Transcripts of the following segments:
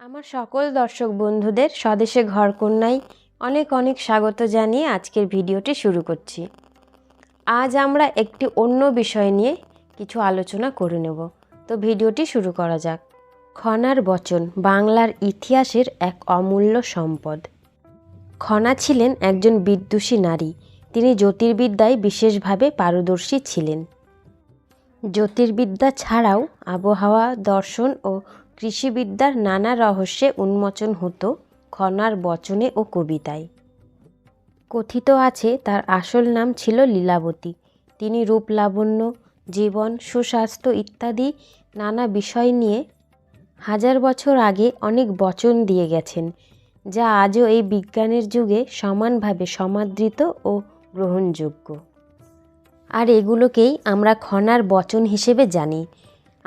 আমার সকল দর্শক বন্ধুদের স্বদেশে ঘর কন্যায় অনেক অনেক স্বাগত জানিয়ে আজকের ভিডিওটি শুরু করছি। আজ আমরা একটি অন্য বিষয় নিয়ে কিছু আলোচনা করে নেব। তো ভিডিওটি শুরু করা যাক। খনার বচন, বাংলার ইতিহাসের এক অমূল্য সম্পদ। খনা ছিলেন একজন বিদ্যুষী নারী। তিনি জ্যোতির্বিদ্যায় বিশেষভাবে পারদর্শী ছিলেন। জ্যোতির্বিদ্যা ছাড়াও আবহাওয়া, দর্শন ও কৃষিবিদ্যার নানা রহস্যে উন্মোচন হতো খনার বচনে ও কবিতায়। কথিত আছে তার আসল নাম ছিল লীলাবতী। তিনি রূপ লাবণ্য জীবন, সুস্বাস্থ্য ইত্যাদি নানা বিষয় নিয়ে হাজার বছর আগে অনেক বচন দিয়ে গেছেন, যা আজও এই বিজ্ঞানের যুগে সমানভাবে সমাদৃত ও গ্রহণযোগ্য। আর এগুলোকেই আমরা খনার বচন হিসেবে জানি।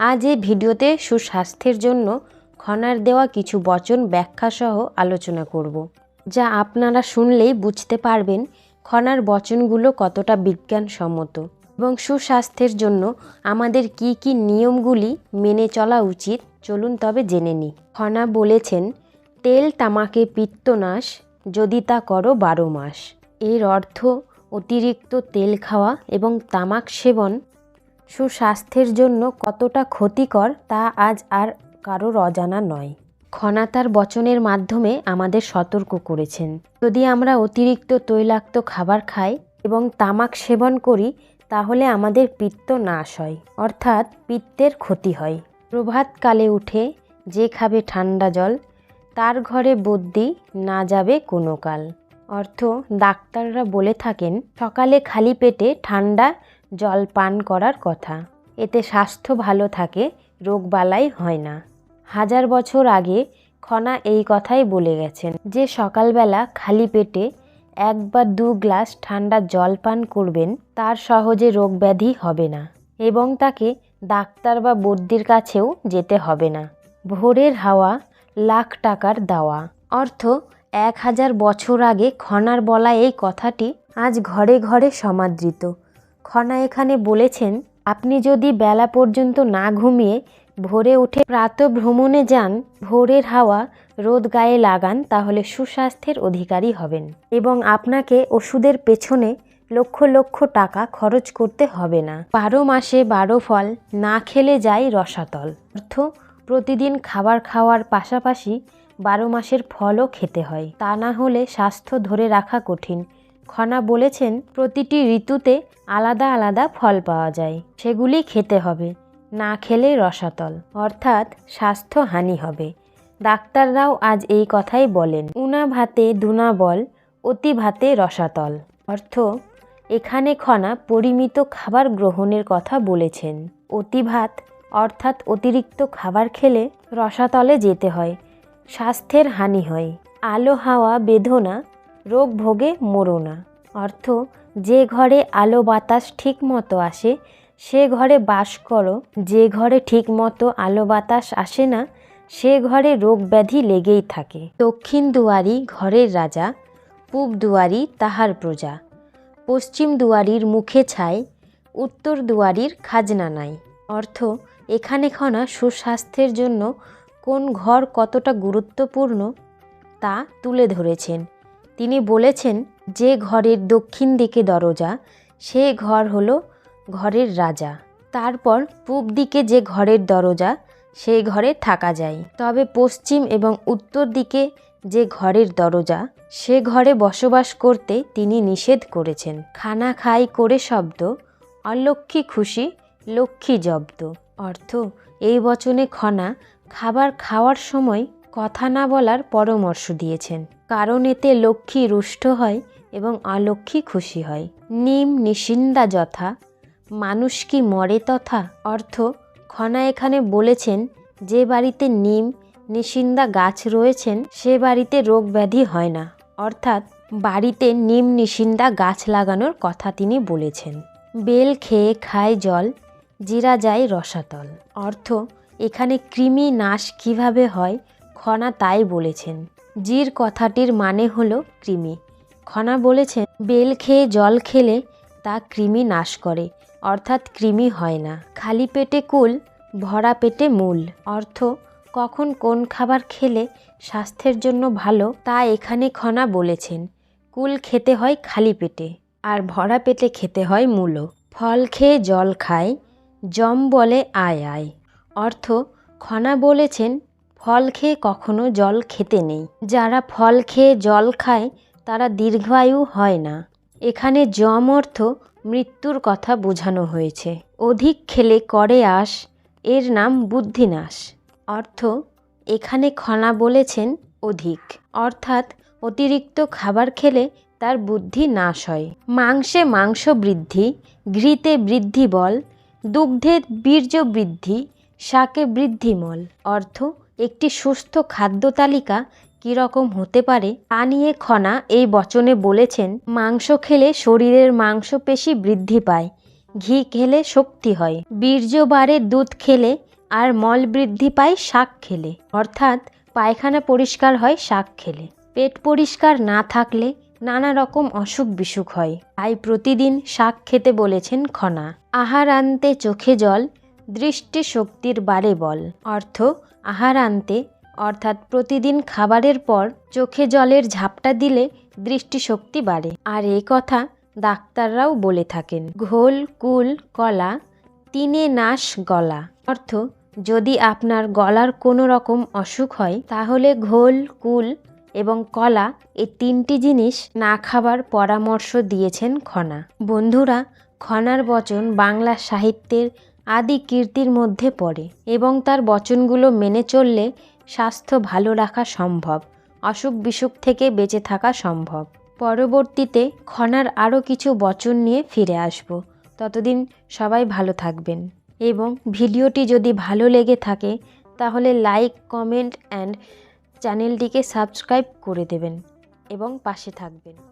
আজ এই ভিডিওতে সুস্বাস্থ্যের জন্য খনার দেওয়া কিছু বচন ব্যাখ্যাসহ আলোচনা করব, যা আপনারা শুনলেই বুঝতে পারবেন খনার বচনগুলো কতটা বিজ্ঞানসম্মত এবং সুস্বাস্থ্যের জন্য আমাদের কি কি নিয়মগুলি মেনে চলা উচিত। চলুন তবে জেনে নিই। খনা বলেছেন, তেল তামাকে পিত্তনাশ, যদি তা করো বারো মাস। এর অর্থ, অতিরিক্ত তেল খাওয়া এবং তামাক সেবন সুস্বাস্থ্যের জন্য কতটা ক্ষতিকর তা আজ আর কারোর অজানা নয়। খনা তার বচনের মাধ্যমে আমাদের সতর্ক করেছেন। যদি আমরা অতিরিক্ত তৈলাক্ত খাবার খাই এবং তামাক সেবন করি, তাহলে আমাদের পিত্ত নাশ হয়, অর্থাৎ পিত্তের ক্ষতি হয়। প্রভাতকালে উঠে যে খাবে ঠান্ডা জল, তার ঘরে বদ্যি না যাবে কোনো কাল। অর্থ ডাক্তাররা বলে থাকেন, সকালে খালি পেটে ঠান্ডা জল পান করার কথা। এতে স্বাস্থ্য ভালো থাকে রোগবালাই হয় না। হাজার বছর আগে খনা এই কথাই বলে গেছেন যে সকালবেলা খালি পেটে এক বা দু গ্লাস ঠান্ডা জল পান করবেন, তার সহজে রোগ ব্যাধি হবে না এবং তাকে ডাক্তার বা বদ্যির কাছেও যেতে হবে না। ভোরের হাওয়া, লাখ টাকার দাওয়া। অর্থ, এক হাজার বছর আগে খনার বলা এই কথাটি আজ ঘরে ঘরে সমাদৃত। খনা এখানে বলেছেন, আপনি যদি বেলা পর্যন্ত না ঘুমিয়ে ভোরে উঠে প্রাত ভ্রমণে যান, ভোরের হাওয়া রোদ গায়ে লাগান, তাহলে সুস্বাস্থ্যের অধিকারী হবেন এবং আপনাকে ওষুধের পেছনে লক্ষ লক্ষ টাকা খরচ করতে হবে না। বারো মাসে বারো ফল, না খেলে যায় রসাতল। অর্থ, প্রতিদিন খাবার খাওয়ার পাশাপাশি বারো মাসের ফলও খেতে হয়। তা না হলে স্বাস্থ্য ধরে রাখা কঠিন। খনা বলেছেন, প্রতিটি ঋতুতে আলাদা আলাদা ফল পাওয়া যায়, সেগুলি খেতে হবে, না খেলে রসাতল। অর্থাৎ স্বাস্থ্য হানি হবে। ডাক্তাররাও আজ এই কথাই বলেন। উনা ভাতে দুনা বল, অতি ভাতে রসাতল। অর্থ, এখানে খনা পরিমিত খাবার গ্রহণের কথা বলেছেন। অতিভাত অর্থাৎ অতিরিক্ত খাবার খেলে রসাতলে যেতে হয়, স্বাস্থ্যের হানি হয়। আলো হাওয়া বেদনা রোগ ভোগে মরো না। অর্থ, যে ঘরে আলো বাতাস ঠিক মতো আসে, সে ঘরে বাস করো। যে ঘরে ঠিক মতো আলো বাতাস আসে না, সে ঘরে রোগ ব্যাধি লেগেই থাকে। দক্ষিণ দুয়ারি ঘরের রাজা, পূব দুয়ারি তাহার প্রজা। পশ্চিম দুয়ারির মুখে ছায় উত্তর দুয়ারির খাজনা নাই। অর্থ, এখানে খনা সুস্বাস্থ্যের জন্য কোন ঘর কতটা গুরুত্বপূর্ণ তা তুলে ধরেছেন। তিনি বলেছেন, যে ঘরের দক্ষিণ দিকে দরজা, সে ঘর হলো ঘরের রাজা। তারপর পূব দিকে যে ঘরের দরজা সেই ঘরে থাকা যায়। তবে পশ্চিম এবং উত্তর দিকে যে ঘরের দরজা, সে ঘরে বসবাস করতে তিনি নিষেধ করেছেন। খানা খাই করে শব্দ অলক্ষী খুশি, লক্ষ্মী জব্দ। অর্থ, এই বচনে খনা, খাবার খাওয়ার সময় কথা না বলার পরামর্শ দিয়েছেন। কারণ এতে লক্ষ্মী রুষ্ট হয় এবং অলক্ষ্মী খুশি হয়। নিম নিশিন্দা যথা, মানুষ কি মরে তথা? অর্থ, খনা এখানে বলেছেন, যে বাড়িতে নিম, নিশিন্দা গাছ রয়েছেন, সে বাড়িতে রোগ ব্যাধি হয় না। অর্থাৎ, বাড়িতে নিম নিশিন্দা গাছ লাগানোর কথা তিনি বলেছেন। বেল খেয়ে খায় জল, জিরা যায় রসাতল। অর্থ, এখানে কৃমি নাশ কীভাবে হয়? খনা তাই বলেছেন। জির কথাটির মানে হলো কৃমি। খনা বলেছেন, বেল খেয়ে জল খেলে তা কৃমি নাশ করে, অর্থাৎ কৃমি হয় না। খালি পেটে কুল, ভরা পেটে মূল। অর্থ, কখন কোন খাবার খেলে স্বাস্থ্যের জন্য ভালো, তা এখানে খনা বলেছেন। কুল খেতে হয় খালি পেটে, আর ভরা পেটে খেতে হয় মূলো ফল খেয়ে জল খায়, জম বলে আয় আয়। অর্থ, খনা বলেছেন ফল খেয়ে কখনো জল খেতে নেই। যারা ফল খেয়ে জল খায়, তারা দীর্ঘায়ু হয় না। এখানে জম অর্থ মৃত্যুর কথা বোঝানো হয়েছে। অধিক খেলে করে আস এর নাম বুদ্ধিনাশ। অর্থ, এখানে খনা বলেছেন অধিক। অর্থাৎ, অতিরিক্ত খাবার খেলে তার বুদ্ধি নাশ হয়। মাংসে মাংস বৃদ্ধি, ঘৃতে বৃদ্ধি বল, দুগ্ধে বীর্য বৃদ্ধি, শাকে বৃদ্ধিমল অর্থ একটি সুস্থ খাদ্য তালিকা কীরকম হতে পারে তা নিয়ে খনা এই বচনে বলেছেন, মাংস খেলে শরীরের মাংসপেশি বৃদ্ধি পায়, ঘি খেলে শক্তি হয়, বীর্য বাড়ে দুধ খেলে আর মল বৃদ্ধি পায় শাক খেলে, অর্থাৎ পায়খানা পরিষ্কার হয় শাক খেলে। পেট পরিষ্কার না থাকলে নানা রকম অসুখ বিসুখ হয়, তাই প্রতিদিন শাক খেতে বলেছেন খনা। আহার আনতে চোখে জল দৃষ্টি শক্তির বাড়ে বল, অর্থ আহার আনতে, অর্থাৎ প্রতিদিন খাবারের পর চোখে জলের ঝাপটা দিলে দৃষ্টিশক্তি বাড়ে। আর এই কথা ডাক্তাররাও বলে থাকেন। ঘোল, কুল, কলা, তিনে নাশ গলা। অর্থ, যদি আপনার গলার কোনো রকম অসুখ হয়, তাহলে ঘোল, কুল এবং কলা এই তিনটি জিনিস না খাবার পরামর্শ দিয়েছেন খনা। বন্ধুরা, খনার বচন বাংলা সাহিত্যের আদি কীর্তির মধ্যে পড়ে এবং তার বচনগুলো মেনে চললে স্বাস্থ্য ভালো রাখা সম্ভব, অসুখ বিসুখ থেকে বেঁচে থাকা সম্ভব। পরবর্তীতে খনার আরও কিছু বচন নিয়ে ফিরে আসব। ততদিন সবাই ভালো থাকবেন। এবং ভিডিওটি যদি ভালো লেগে থাকে, তাহলে লাইক, কমেন্ট অ্যান্ড চ্যানেলটিকে সাবস্ক্রাইব করে দেবেন এবং পাশে থাকবেন।